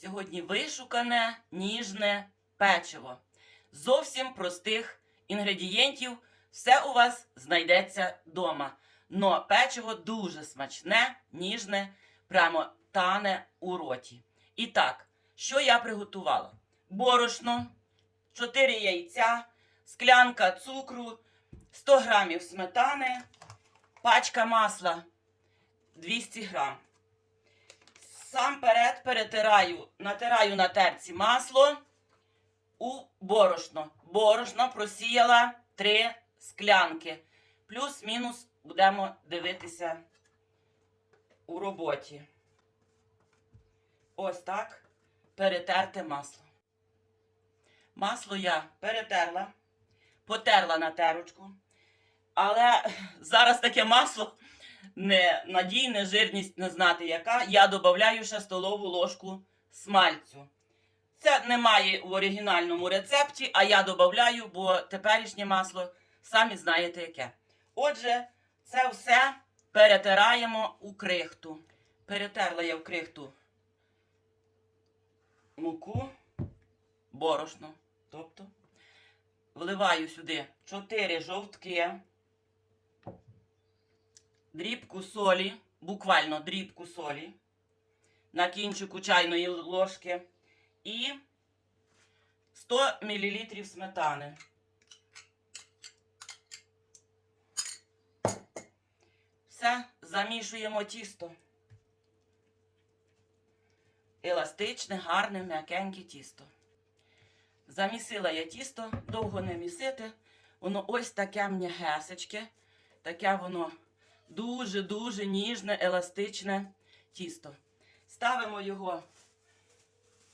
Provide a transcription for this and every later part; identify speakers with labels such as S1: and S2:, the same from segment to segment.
S1: Сьогодні вишукане, ніжне печиво. Зовсім простих інгредієнтів. Все у вас знайдеться вдома. Но печиво дуже смачне, ніжне, прямо тане у роті. І так, що я приготувала? Борошно, 4 яйця, склянка цукру, 100 грамів сметани, пачка масла 200 грам. Сам перед перетираю, натираю на терці масло у борошно. Борошно просіяла 3 склянки. Плюс-мінус будемо дивитися у роботі. Ось так перетерте масло. Масло я перетерла, потерла на терочку. Але зараз таке масло не надійне, жирність не знати яка. Я додаю ще столову ложку смальцю. Це немає у оригінальному рецепті, а я додаю, бо теперішнє масло самі знаєте яке. Отже, це все перетираємо у крихту. Перетерла я в крихту муку, борошно. Тобто вливаю сюди 4 жовтки, дрібку солі, буквально дрібку солі на кінчику чайної ложки і 100 мл сметани. Все, замішуємо тісто. Еластичне, гарне, м'якеньке тісто. Замісила я тісто, довго не місити. Воно ось таке м'ягесечке, таке воно дуже-дуже ніжне, еластичне тісто. Ставимо його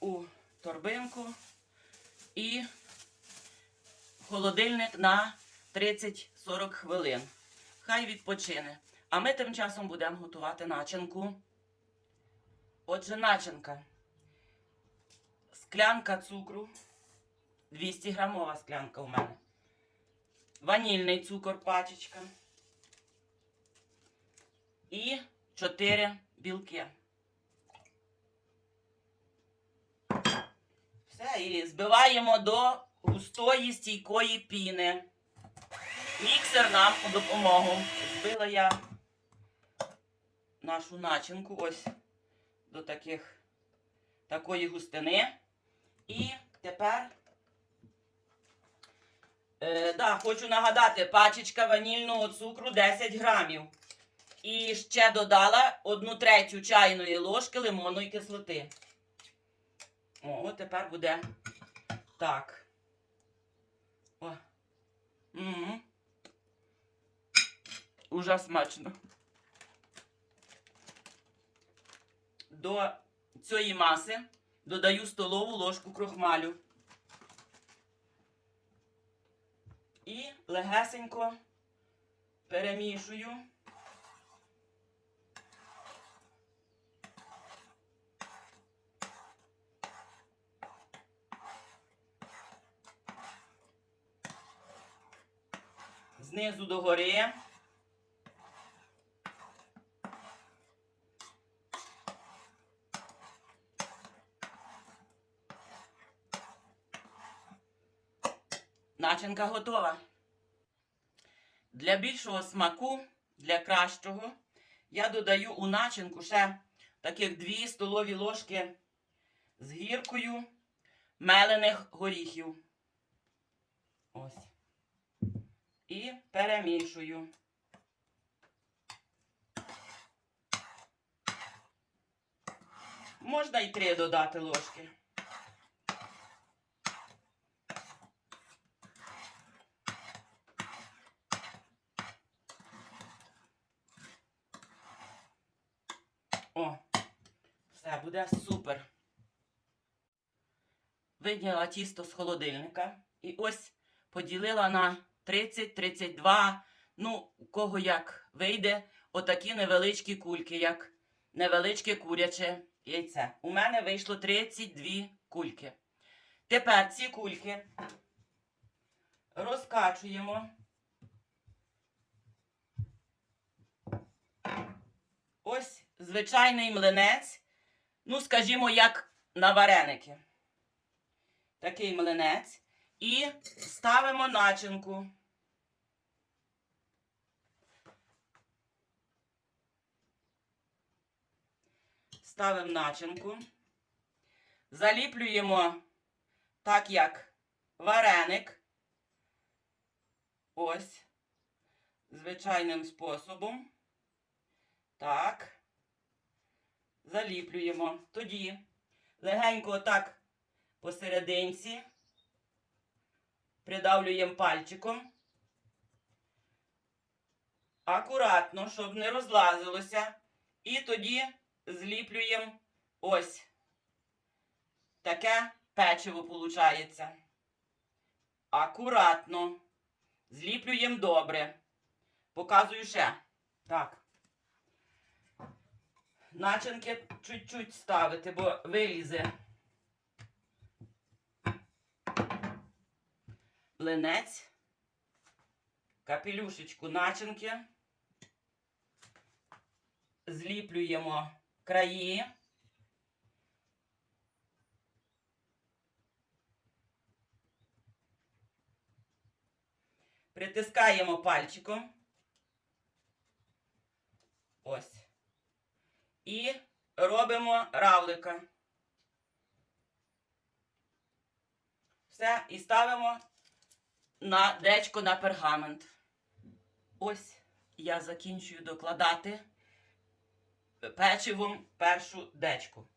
S1: у торбинку і в холодильник на 30-40 хвилин. Хай відпочине. А ми тим часом будемо готувати начинку. Отже, начинка. Склянка цукру. 200 грамова склянка у мене. Ванільний цукор пачечка. І 4 білки. Все, і збиваємо до густої стійкої піни. Міксер нам у допомогу. Збила я нашу начинку ось до таких, такої густини. І тепер, е, да, хочу нагадати, пачечка ванільного цукру 10 грамів. І ще додала одну третю чайної ложки лимонної кислоти. О, тепер буде так. О. М-м. Уже смачно. До цієї маси додаю столову ложку крохмалю. І легесенько перемішую. Знизу до гори. Начинка готова. Для більшого смаку, для кращого, я додаю у начинку ще таких 2 столові ложки з гіркою мелених горіхів. Ось. І перемішую. Можна і три додати ложки. О, все буде супер. Вийняла тісто з холодильника і ось поділила на 30-32, ну, у кого як вийде, отакі невеличкі кульки, як невеличке куряче яйце. У мене вийшло 32 кульки. Тепер ці кульки розкачуємо. Ось звичайний млинець. Ну, скажімо, як на вареники. Такий млинець. І ставимо начинку. Ставимо начинку. Заліплюємо так, як вареник. Ось. Звичайним способом. Так. Заліплюємо. Тоді легенько так посерединці. Придавлюємо пальчиком. Акуратно, щоб не розлазилося. І тоді зліплюємо ось. Таке печиво виходить. Акуратно. Зліплюємо добре. Показую ще. Так. Начинки чуть-чуть ставити, бо вилізе. Млинець. Капелюшечку начинки. Зліплюємо краї. Притискаємо пальчиком. Ось. І робимо равлика. Все, і ставимо на дечко на пергамент. Ось я закінчую докладати печивом першу дечку.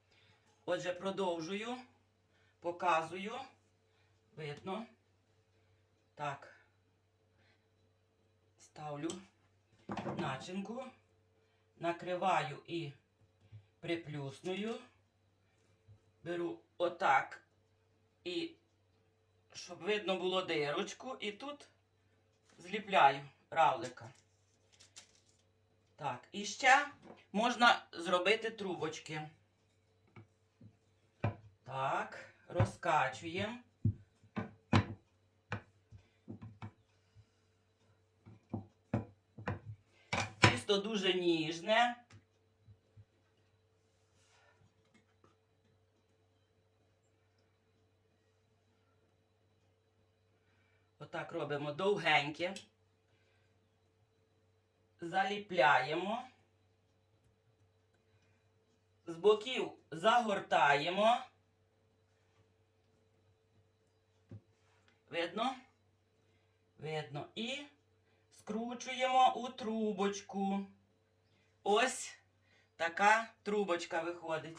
S1: Отже, продовжую, показую. Видно. Так. Ставлю начинку, накриваю і приплюсную. Беру отак і щоб видно було дирочку, і тут зліпляю равлика. Так, і ще можна зробити трубочки. Так, розкачуємо. Тісто дуже ніжне. Отак робимо довгеньке. Заліпляємо. З боків загортаємо. Видно? Видно. І скручуємо у трубочку. Ось така трубочка виходить.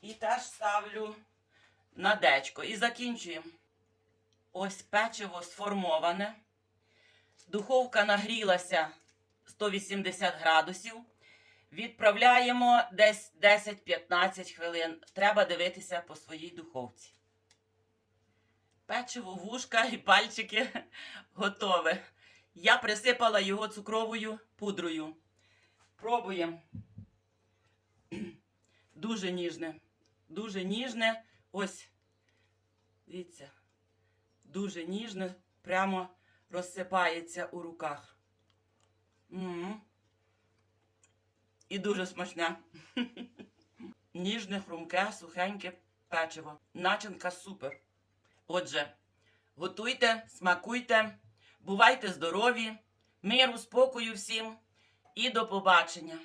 S1: І теж ставлю на дечко. І закінчуємо. Ось печиво сформоване. Духовка нагрілася 180 градусів. Відправляємо десь 10-15 хвилин. Треба дивитися по своїй духовці. Печиво, вушка і пальчики готове. Я присипала його цукровою пудрою. Пробуємо. Дуже ніжне. Дуже ніжне. Ось. Дивіться. Дуже ніжне, прямо розсипається у руках. м І дуже смачне. Ніжне, хрумке, сухеньке печиво. Начинка супер. Отже, готуйте, смакуйте, бувайте здорові, миру, спокою всім і до побачення!